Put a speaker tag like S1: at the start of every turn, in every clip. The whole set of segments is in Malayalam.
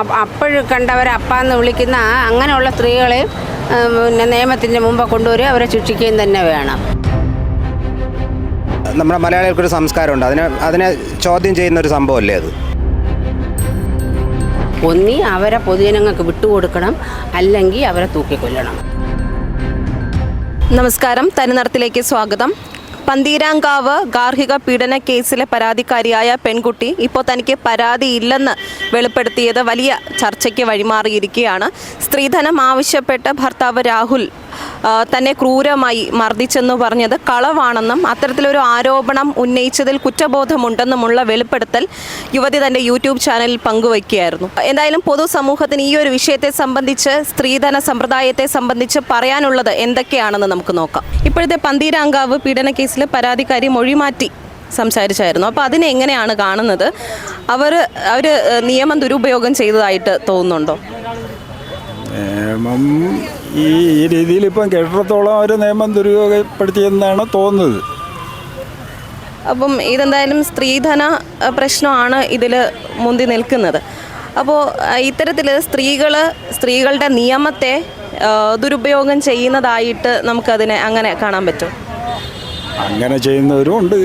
S1: അപ്പോഴും കണ്ടവരെ അപ്പാന്ന് വിളിക്കുന്ന അങ്ങനെയുള്ള സ്ത്രീകളെ പിന്നെ നിയമത്തിന്റെ മുമ്പ് കൊണ്ടുവരിക അവരെ ശിക്ഷിക്കുകയും തന്നെ വേണം.
S2: നമ്മുടെ മലയാളികൾക്കൊരു സംസ്കാരമുണ്ട്. അതിനെ അതിനെ ചോദ്യം ചെയ്യുന്ന ഒരു സംഭവമല്ലേ അത്?
S1: ഒന്നി അവരെ പൊതുജനങ്ങൾക്ക് വിട്ടുകൊടുക്കണം അല്ലെങ്കിൽ അവരെ തൂക്കിക്കൊല്ലണം.
S3: നമസ്കാരം. തനിനിറത്തിലേക്ക് സ്വാഗതം. പന്തീരാങ്കാവ് ഗാർഹിക പീഡന കേസിലെ പരാതിക്കാരിയായ പെൺകുട്ടി ഇപ്പോൾ തനിക്ക് പരാതിയില്ലെന്ന് വെളിപ്പെടുത്തിയത് വലിയ ചർച്ചയ്ക്ക് വഴിമാറിയിരിക്കുകയാണ്. സ്ത്രീധനം ആവശ്യപ്പെട്ട് ഭർത്താവ് രാഹുൽ തന്നെ ക്രൂരമായി മർദ്ദിച്ചെന്ന് പറഞ്ഞത് കളവാണെന്നും അത്തരത്തിലൊരു ആരോപണം ഉന്നയിച്ചതിൽ കുറ്റബോധമുണ്ടെന്നുമുള്ള വെളിപ്പെടുത്തൽ യുവതി തന്റെ യൂട്യൂബ് ചാനലിൽ പങ്കുവയ്ക്കുകയായിരുന്നു. എന്തായാലും പൊതുസമൂഹത്തിന് ഈ ഒരു വിഷയത്തെ സംബന്ധിച്ച് സ്ത്രീധന സമ്പ്രദായത്തെ സംബന്ധിച്ച് പറയാനുള്ളത് എന്തൊക്കെയാണെന്ന് നമുക്ക് നോക്കാം. ഇപ്പോഴത്തെ പന്തീരാങ്കാവ് പീഡന കേസിൽ പരാതിക്കാരി മൊഴിമാറ്റി സംസാരിച്ചായിരുന്നു. അപ്പോൾ അതിനെ എങ്ങനെയാണ് കാണുന്നത്? അവർ അവർ നിയമം ദുരുപയോഗം ചെയ്തതായിട്ട് തോന്നുന്നുണ്ടോ?
S4: നിയമം ഈ ഈ രീതിയിൽ ഇപ്പം കേട്ടിടത്തോളം അവർ നിയമം ദുരുപയോഗപ്പെടുത്തിയെന്നാണ് തോന്നുന്നത്.
S3: അപ്പം ഇതെന്തായാലും സ്ത്രീധന പ്രശ്നമാണ് ഇതിൽ മുന്തി നിൽക്കുന്നത്. അപ്പോൾ ഇത്തരത്തിൽ സ്ത്രീകൾ സ്ത്രീകളുടെ നിയമത്തെ ദുരുപയോഗം ചെയ്യുന്നതായിട്ട് നമുക്കതിനെ അങ്ങനെ കാണാൻ പറ്റും.
S4: അങ്ങനെ ചെയ്യുന്നവരും ഉണ്ട്.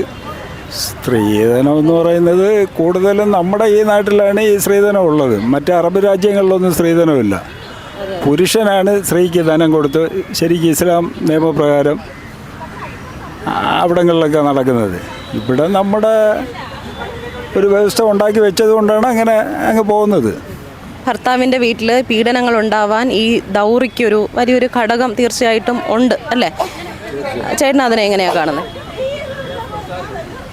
S4: സ്ത്രീധനം എന്ന് പറയുന്നത് കൂടുതലും നമ്മുടെ ഈ നാട്ടിലാണ് ഈ സ്ത്രീധനം ഉള്ളത്. മറ്റ് അറബ് രാജ്യങ്ങളിലൊന്നും സ്ത്രീധനമില്ല. പുരുഷനാണ് സ്ത്രീക്ക് ധനം കൊടുത്ത് ശരിക്കും ഇസ്ലാം നിയമപ്രകാരം അവിടങ്ങളിലൊക്കെ നടക്കുന്നത്. ഇവിടെ നമ്മുടെ ഒരു വ്യവസ്ഥ ഉണ്ടാക്കി വെച്ചത് കൊണ്ടാണ് അങ്ങനെ അങ്ങ് പോകുന്നത്.
S3: ഭർത്താവിന്റെ വീട്ടിൽ പീഡനങ്ങൾ ഉണ്ടാവാൻ ഈ ദൗറിക്കൊരു വലിയൊരു ഘടകം തീർച്ചയായിട്ടും ഉണ്ട് അല്ലേ? ചേട്ടൻ അതിനെ എങ്ങനെയാണ് കാണുന്നത്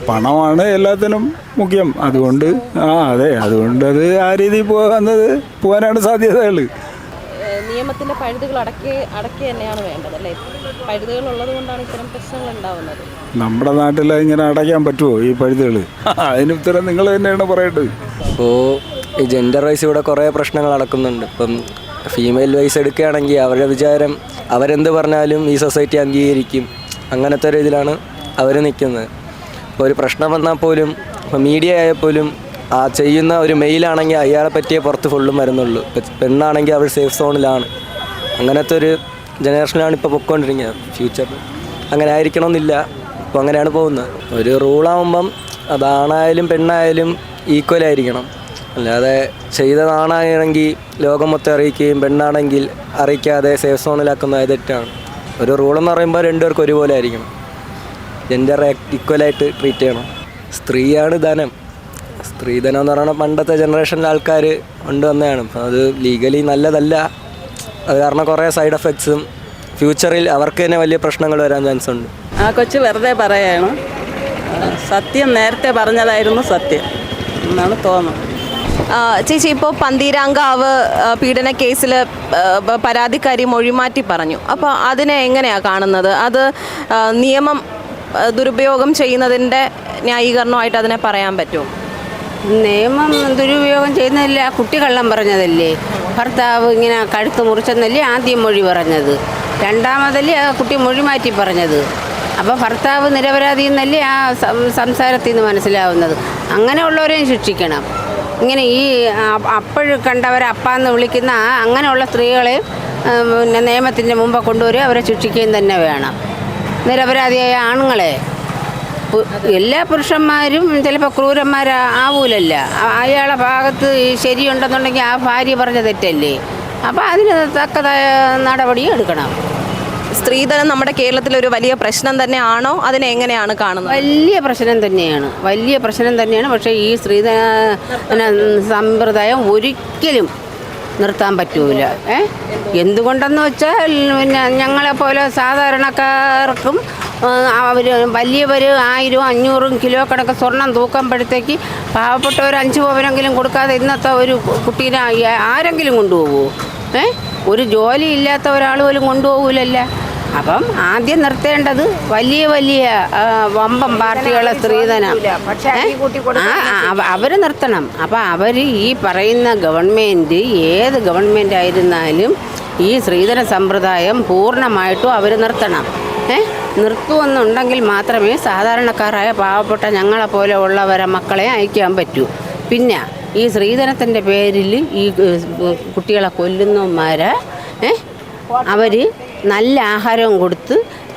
S4: പണമാണ് എല്ലാത്തിനും മുഖ്യം. അതുകൊണ്ട് ആ അതെ അതുകൊണ്ട് അത് ആ രീതിയിൽ പോകുന്നത് പോകാനാണ് സാധ്യതകൾ
S3: നിയമത്തിന്റെ പഴുതുകൾ അടക്കി അടക്കി തന്നെയാണ് വേണ്ടത് അല്ലേ? പഴുതുകൾ ഉള്ളത് കൊണ്ടാണ് ഇത്തരം പ്രശ്നങ്ങൾ ഉണ്ടാവുന്നത്.
S4: നമ്മുടെ നാട്ടിൽ ഇങ്ങനെ അടയ്ക്കാൻ പറ്റുമോ ഈ പഴുതുകൾ അതിന് ഉത്തരം നിങ്ങൾ തന്നെയാണ് പറയേണ്ടത്.
S5: ഇപ്പോൾ ഈ ജെൻഡർ വൈസ് ഇവിടെ കുറേ പ്രശ്നങ്ങൾ നടക്കുന്നുണ്ട്. ഇപ്പം ഫീമെയിൽ വൈസ് എടുക്കുകയാണെങ്കിൽ അവരുടെ വിചാരം അവരെന്ത് പറഞ്ഞാലും ഈ സൊസൈറ്റി അംഗീകരിക്കും. അങ്ങനത്തെ ഒരു ഇതിലാണ് അവർ നിൽക്കുന്നത്. ഇപ്പോൾ ഒരു പ്രശ്നം വന്നാൽ പോലും ഇപ്പോൾ മീഡിയ ആയാൽ പോലും ആ ചെയ്യുന്ന ഒരു മെയിലാണെങ്കിൽ അയാളെ പറ്റിയേ പുറത്ത് ഫുള്ളും വരുന്നുള്ളൂ പെണ്ണാണെങ്കിൽ അവർ സേഫ് സോണിലാണ് അങ്ങനത്തെ ഒരു ജനറേഷനിലാണ് ഇപ്പോൾ പൊയ്ക്കൊണ്ടിരിക്കുന്നത് ഫ്യൂച്ചറിൽ അങ്ങനെ ആയിരിക്കണമെന്നില്ല. ഇപ്പോൾ അങ്ങനെയാണ് പോകുന്നത്. ഒരു റൂളാവുമ്പം അതാണായാലും പെണ്ണായാലും ഈക്വൽ ആയിരിക്കണം. അല്ലാതെ ചെയ്തതാണാണെങ്കിൽ ലോകം മൊത്തം അറിയിക്കുകയും പെണ്ണാണെങ്കിൽ അറിയിക്കാതെ സേഫ് സോണിലാക്കുന്ന തെറ്റാണ്. ഒരു റൂളെന്ന് പറയുമ്പോൾ രണ്ടുപേർക്കും ഒരുപോലെ ആയിരിക്കണം ജെൻഡർ ഈക്വലായിട്ട് ട്രീറ്റ് ചെയ്യണം. സ്ത്രീയാണ് ധനം. സ്ത്രീധനം എന്ന് പറയുന്നത് പണ്ടത്തെ ജനറേഷനിലെ ആൾക്കാർ കൊണ്ടുവന്നതാണ് അത് ലീഗലി നല്ലതല്ല. അത് കാരണം കുറേ സൈഡ് എഫക്ട്സും ഫ്യൂച്ചറിൽ അവർക്ക് തന്നെ വലിയ പ്രശ്നങ്ങൾ വരാൻ ചാൻസ് ഉണ്ട്.
S6: ആ കൊച്ച് വെറുതെ പറയാണ്. സത്യം നേരത്തെ പറഞ്ഞതായിരുന്നു സത്യം. എന്നാണ് തോന്നുന്നത്.
S3: ചേച്ചി ഇപ്പോൾ പന്തീരാങ്കാവ് പീഡന കേസിൽ പരാതിക്കാരി മൊഴിമാറ്റി പറഞ്ഞു. അപ്പോൾ അതിനെ എങ്ങനെയാണ് കാണുന്നത്? അത് നിയമം ദുരുപയോഗം ചെയ്യുന്നതിന്റെ ന്യായീകരണമായിട്ട് അതിനെ പറയാൻ പറ്റുമോ?
S1: നിയമം ദുരുപയോഗം ചെയ്യുന്നതല്ലേ? കുട്ടി കള്ളം പറഞ്ഞതല്ലേ? ഭർത്താവ് ഇങ്ങനെ കഴുത്ത് മുറിച്ചെന്നല്ലേ ആദ്യം മൊഴി പറഞ്ഞത്? രണ്ടാമതല്ലേ ആ കുട്ടി മൊഴി മാറ്റി പറഞ്ഞത്? അപ്പോൾ ഭർത്താവ് നിരപരാധി എന്നല്ലേ ആ സംസാരത്തിൽ നിന്ന് മനസ്സിലാവുന്നത്? അങ്ങനെയുള്ളവരെയും ശിക്ഷിക്കണം. ഇങ്ങനെ ഈ അപ്പോഴും കണ്ടവരെ അപ്പാന്ന് വിളിക്കുന്ന അങ്ങനെയുള്ള സ്ത്രീകളെ പിന്നെ നിയമത്തിന്റെ മുമ്പ് കൊണ്ടുവരിക അവരെ ശിക്ഷിക്കുകയും തന്നെ വേണം. നിരപരാധിയായ ആണുങ്ങളെ എല്ലാ പുരുഷന്മാരും ചിലപ്പോൾ ക്രൂരന്മാരാ ആവൂലല്ല. അയാളെ ഭാഗത്ത് ഈ ശരിയുണ്ടെന്നുണ്ടെങ്കിൽ ആ ഭാര്യ പറഞ്ഞ തെറ്റല്ലേ? അപ്പോൾ അതിന് തക്കതായ നടപടിയും എടുക്കണം.
S3: സ്ത്രീധനം നമ്മുടെ കേരളത്തിൽ ഒരു വലിയ പ്രശ്നം തന്നെയാണോ? അതിനെ എങ്ങനെയാണ് കാണുന്നത്?
S1: വലിയ പ്രശ്നം തന്നെയാണ്. വലിയ പ്രശ്നം തന്നെയാണ്. പക്ഷേ ഈ സ്ത്രീധന സമ്പ്രദായം ഒരിക്കലും നിർത്താൻ പറ്റൂല. ഏ? എന്തുകൊണ്ടെന്ന് വെച്ചാൽ പിന്നെ ഞങ്ങളെപ്പോലെ സാധാരണക്കാർക്കും അവർ വലിയവർ ആയിരം അഞ്ഞൂറും കിലോ കണക്ക് സ്വർണം തൂക്കുമ്പോഴത്തേക്ക് പാവപ്പെട്ടവർ അഞ്ച് പവനെങ്കിലും കൊടുക്കാതെ ഇന്നത്തെ ഒരു കുട്ടീനെ ആരെങ്കിലും കൊണ്ടുപോകുമോ ഏ? ഒരു ജോലി ഇല്ലാത്ത ഒരാൾ പോലും കൊണ്ടുപോകൂലല്ല അപ്പം ആദ്യം നിർത്തേണ്ടത് വലിയ വലിയ വമ്പം പാർട്ടികളെ സ്ത്രീധനം. അവർ നിർത്തണം. അപ്പം അവർ ഈ പറയുന്ന ഗവൺമെന്റ് ഏത് ഗവൺമെന്റ് ആയിരുന്നാലും ഈ സ്ത്രീധന സമ്പ്രദായം പൂർണമായിട്ടും അവർ നിർത്തണം. ഏ? നിർത്തുമെന്നുണ്ടെങ്കിൽ മാത്രമേ സാധാരണക്കാരായ പാവപ്പെട്ട ഞങ്ങളെ പോലെ ഉള്ളവരെ മക്കളെ അയക്കാൻ പറ്റൂ. പിന്നെ ഈ സ്ത്രീധനത്തിന്റെ പേരിൽ ഈ കുട്ടികളെ കൊല്ലുന്നവന്മാരെ ഏ? അവർ നല്ല ആഹാരവും കൊടുത്ത്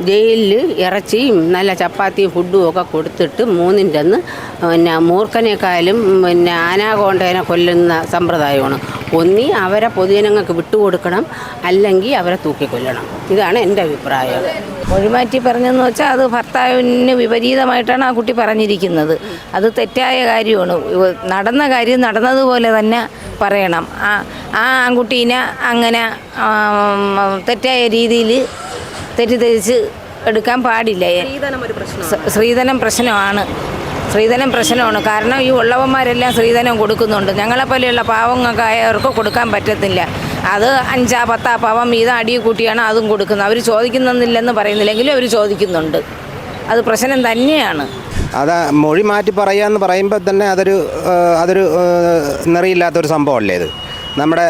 S1: ജയിലിൽ ഇറച്ചിയും നല്ല ചപ്പാത്തിയും ഫുഡും ഒക്കെ കൊടുത്തിട്ട് മൂന്നിന്റെ അന്ന് പിന്നെ മൂർഖനേക്കാളും പിന്നെ ആനാകോണ്ടേനെ കൊല്ലുന്ന സമ്പ്രദായമാണ്. ഒന്നി അവരെ പൊതുജനങ്ങൾക്ക് വിട്ടുകൊടുക്കണം അല്ലെങ്കിൽ അവരെ തൂക്കിക്കൊല്ലണം. ഇതാണ് എന്റെ അഭിപ്രായം.
S7: മൊഴിമാറ്റി പറഞ്ഞെന്ന് വെച്ചാൽ അത് ഭർത്താവിന് വിപരീതമായിട്ടാണ് ആ കുട്ടി പറഞ്ഞിരിക്കുന്നത്. അത് തെറ്റായ കാര്യമാണ്. നടന്ന കാര്യം നടന്നതുപോലെ തന്നെ പറയണം. ആ ആ ആൺകുട്ടീനെ അങ്ങനെ തെറ്റായ രീതിയിൽ തെറ്റിദ്ധരിച്ച് എടുക്കാൻ പാടില്ല. സ്ത്രീധനം പ്രശ്നമാണ്. സ്ത്രീധനം പ്രശ്നമാണ്. കാരണം ഈ ഉള്ളവന്മാരെല്ലാം സ്ത്രീധനം കൊടുക്കുന്നുണ്ട്. ഞങ്ങളെപ്പോലെയുള്ള പാവങ്ങൾക്കായവർക്ക് കൊടുക്കാൻ പറ്റത്തില്ല. അത് അഞ്ചാ പത്താ പാവം വീതം അടി കൂട്ടിയാണ് അതും കൊടുക്കുന്നത്. അവർ ചോദിക്കുന്നില്ലെന്ന് പറയുന്നില്ലെങ്കിലും അവർ ചോദിക്കുന്നുണ്ട്. അത് പ്രശ്നം തന്നെയാണ്.
S2: അത് മൊഴി മാറ്റി പറയുക എന്ന് പറയുമ്പോൾ തന്നെ അതൊരു അതൊരു നിറയില്ലാത്തൊരു സംഭവമല്ലേ ഇത്? നമ്മുടെ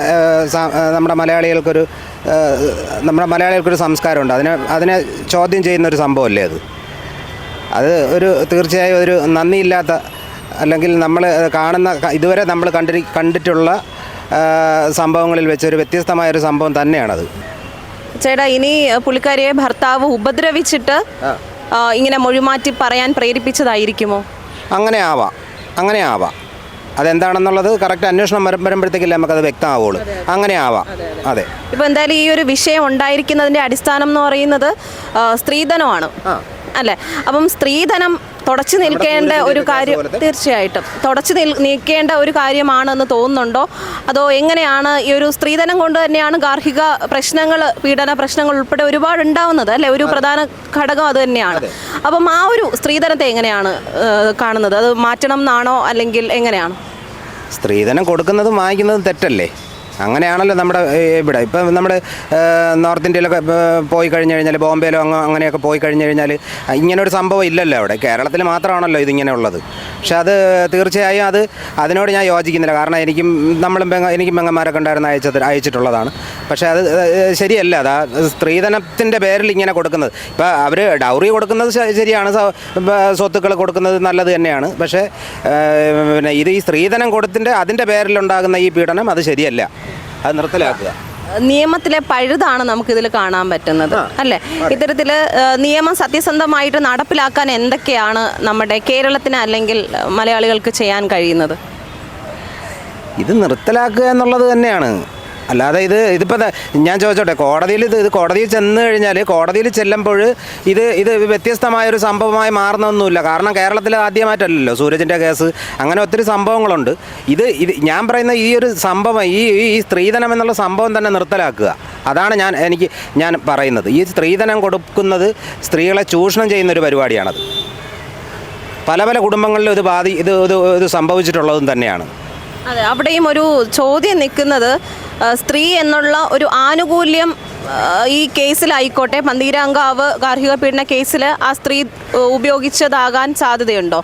S2: നമ്മുടെ മലയാളികൾക്കൊരു നമ്മുടെ മലയാളികൾക്കൊരു സംസ്കാരമുണ്ട്. അതിനെ അതിനെ ചോദ്യം ചെയ്യുന്നൊരു സംഭവമല്ലേ അത്? അത് ഒരു തീർച്ചയായും ഒരു നന്ദിയില്ലാത്ത അല്ലെങ്കിൽ നമ്മൾ കാണുന്ന ഇതുവരെ നമ്മൾ കണ്ടി കണ്ടിട്ടുള്ള സംഭവങ്ങളിൽ വെച്ച് ഒരു വ്യത്യസ്തമായൊരു സംഭവം തന്നെയാണത്.
S3: ചേട്ടാ ഇനി പുള്ളിക്കാരിയെ ഭർത്താവ് ഉപദ്രവിച്ചിട്ട് ഇങ്ങനെ മൊഴിമാറ്റി പറയാൻ പ്രേരിപ്പിച്ചതായിരിക്കുമോ?
S2: അങ്ങനെ ആവാം. അങ്ങനെ ആവാം. അതെന്താണെന്നുള്ളത് കറക്റ്റ് അന്വേഷണം വരുമ്പോഴത്തേക്കില്ല നമുക്കത് വ്യക്തമാവുള്ളൂ. അങ്ങനെ ആവാം. അതെ
S3: ഇപ്പൊ എന്തായാലും ഈ ഒരു വിഷയം ഉണ്ടായിരിക്കുന്നതിന്റെ അടിസ്ഥാനം എന്ന് പറയുന്നത് സ്ത്രീധനമാണ്. അല്ലേ? അപ്പം സ്ത്രീധനം തുടച്ചു നിൽക്കേണ്ട ഒരു കാര്യം തീർച്ചയായിട്ടും. തുടച്ചു നിൽക്കേണ്ട ഒരു കാര്യമാണെന്ന് തോന്നുന്നുണ്ടോ? അതോ എങ്ങനെയാണ് ഈ ഒരു സ്ത്രീധനം കൊണ്ട് തന്നെയാണ് ഗാർഹിക പ്രശ്നങ്ങൾ പീഡന പ്രശ്നങ്ങൾ ഉൾപ്പെടെ ഒരുപാട് ഉണ്ടാവുന്നത് അല്ലെ? ഒരു പ്രധാന ഘടകം അത് തന്നെയാണ്. അപ്പം ആ ഒരു സ്ത്രീധനത്തെ എങ്ങനെയാണ് കാണുന്നത്? അത് മാറ്റണം എന്നാണോ അല്ലെങ്കിൽ എങ്ങനെയാണ്?
S2: സ്ത്രീധനം കൊടുക്കുന്നതും വാങ്ങിക്കുന്നതും തെറ്റല്ലേ? അങ്ങനെയാണല്ലോ നമ്മുടെ ഇവിടെ. ഇപ്പം നമ്മുടെ നോർത്ത് ഇന്ത്യയിലൊക്കെ പോയി കഴിഞ്ഞ് കഴിഞ്ഞാൽ ബോംബെയിലോ അങ്ങ് അങ്ങനെയൊക്കെ പോയി കഴിഞ്ഞ് കഴിഞ്ഞാൽ ഇങ്ങനെ ഒരു സംഭവം ഇല്ലല്ലോ അവിടെ. കേരളത്തിൽ മാത്രമാണല്ലോ ഇതിങ്ങനെ ഉള്ളത്. പക്ഷെ അത് തീർച്ചയായും അത് അതിനോട് ഞാൻ യോജിക്കുന്നില്ല. കാരണം എനിക്കും നമ്മളും പെങ്ങ എനിക്കും പെങ്ങന്മാരൊക്കെ ഉണ്ടായിരുന്ന അയച്ചത് അയച്ചിട്ടുള്ളതാണ്. പക്ഷേ അത് ശരിയല്ല. അതാ സ്ത്രീധനത്തിന്റെ പേരിൽ ഇങ്ങനെ കൊടുക്കുന്നത്. ഇപ്പോൾ അവർ ഡൗറി കൊടുക്കുന്നത് ശരിയാണ്. സ്വത്തുക്കൾ കൊടുക്കുന്നത് നല്ലത് തന്നെയാണ്. പക്ഷേ പിന്നെ ഇത് ഈ സ്ത്രീധനം കൊടുത്തിന്റെ അതിന്റെ പേരിലുണ്ടാകുന്ന ഈ പീഡനം അത് ശരിയല്ല. അത് നിർത്തലാക്കുക.
S3: നിയമത്തിലെ പഴുതാണ് നമുക്കിതിൽ കാണാൻ പറ്റുന്നത്. അല്ലെ? ഇത്തരത്തിൽ നിയമം സത്യസന്ധമായിട്ട് നടപ്പിലാക്കാൻ എന്തൊക്കെയാണ് നമ്മുടെ കേരളത്തിന് അല്ലെങ്കിൽ മലയാളികൾക്ക് ചെയ്യാൻ കഴിയുന്നത്?
S2: ഇത് നിർത്തലാക്കുക എന്നുള്ളത് തന്നെയാണ്. അല്ലാതെ ഇത് ഇതിപ്പോൾ ഞാൻ ചോദിച്ചോട്ടെ കോടതിയിൽ ഇത് ഇത് കോടതിയിൽ ചെന്ന് കഴിഞ്ഞാൽ കോടതിയിൽ ചെല്ലുമ്പോൾ ഇത് ഇത് വ്യത്യസ്തമായൊരു സംഭവമായി മാറുന്നൊന്നുമില്ല. കാരണം കേരളത്തിൽ ആദ്യമായിട്ടല്ലല്ലോ സൂരജിന്റെ കേസ്. അങ്ങനെ ഒത്തിരി സംഭവങ്ങളുണ്ട്. ഇത് ഇത് ഞാൻ പറയുന്ന ഈ ഒരു സംഭവം ഈ ഈ- സ്ത്രീധനം എന്നുള്ള സംഭവം തന്നെ നിർത്തലാക്കുക. അതാണ് ഞാൻ എനിക്ക് ഞാൻ പറയുന്നത്. ഈ സ്ത്രീധനം കൊടുക്കുന്നത് സ്ത്രീകളെ ചൂഷണം ചെയ്യുന്ന ഒരു പരിപാടിയാണത്. പല പല കുടുംബങ്ങളിലും ഇത് ബാധി ഇത് ഇത് സംഭവിച്ചിട്ടുള്ളതും തന്നെയാണ്.
S3: അതെ അവിടെയും ഒരു ചോദ്യം നിൽക്കുന്നത് സ്ത്രീ എന്നുള്ള ഒരു ആനുകൂല്യം ഈ കേസിലായിക്കോട്ടെ പന്തീരാങ്കാവ് ഗാർഹിക പീഡന കേസിൽ ആ സ്ത്രീ ഉപയോഗിച്ചതാകാൻ സാധ്യതയുണ്ടോ?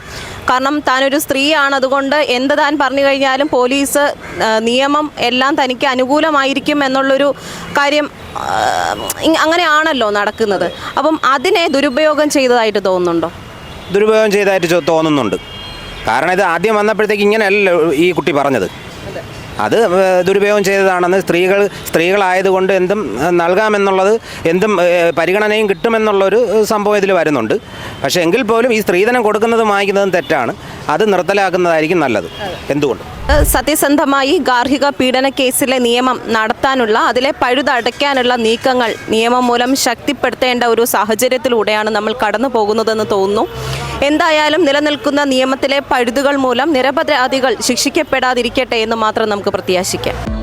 S3: കാരണം താനൊരു സ്ത്രീയാണ് അതുകൊണ്ട് എന്ത് താൻ പറഞ്ഞു കഴിഞ്ഞാലും പോലീസ് നിയമം എല്ലാം തനിക്ക് അനുകൂലമായിരിക്കും എന്നുള്ളൊരു കാര്യം അങ്ങനെയാണല്ലോ നടക്കുന്നത്. അപ്പം അതിനെ ദുരുപയോഗം ചെയ്തതായിട്ട് തോന്നുന്നുണ്ടോ?
S2: ദുരുപയോഗം ചെയ്തതായിട്ട് തോന്നുന്നുണ്ട്. കാരണം ഇത് ആദ്യം വന്നപ്പോഴത്തേക്ക് ഇങ്ങനെയല്ലല്ലോ ഈ കുട്ടി പറഞ്ഞത്. അത് ദുരുപയോഗം ചെയ്തതാണെന്ന് സ്ത്രീകൾ സ്ത്രീകളായതുകൊണ്ട് എന്തും നൽകാമെന്നുള്ളത് എന്തും പരിഗണനയും കിട്ടുമെന്നുള്ളൊരു സംഭവം ഇതിൽ വരുന്നുണ്ട്. പക്ഷേ എങ്കിൽ പോലും ഈ സ്ത്രീധനം കൊടുക്കുന്നതും വാങ്ങിക്കുന്നതും തെറ്റാണ്. അത് നിർത്തലാക്കുന്നതായിരിക്കും നല്ലത്. എന്തുകൊണ്ട്?
S3: സത്യസന്ധമായി ഗാർഹിക പീഡന കേസിലെ നിയമം നടത്താനുള്ള അതിലെ പഴുതടയ്ക്കാനുള്ള നീക്കങ്ങൾ നിയമം മൂലം ശക്തിപ്പെടുത്തേണ്ട ഒരു സാഹചര്യത്തിലൂടെയാണ് നമ്മൾ കടന്നു പോകുന്നതെന്ന് തോന്നുന്നു. എന്തായാലും നിലനിൽക്കുന്ന നിയമത്തിലെ പഴുതുകൾ മൂലം നിരപരാധികൾ ശിക്ഷിക്കപ്പെടാതിരിക്കട്ടെ എന്ന് മാത്രം നമുക്ക് പ്രത്യാശിക്കാം.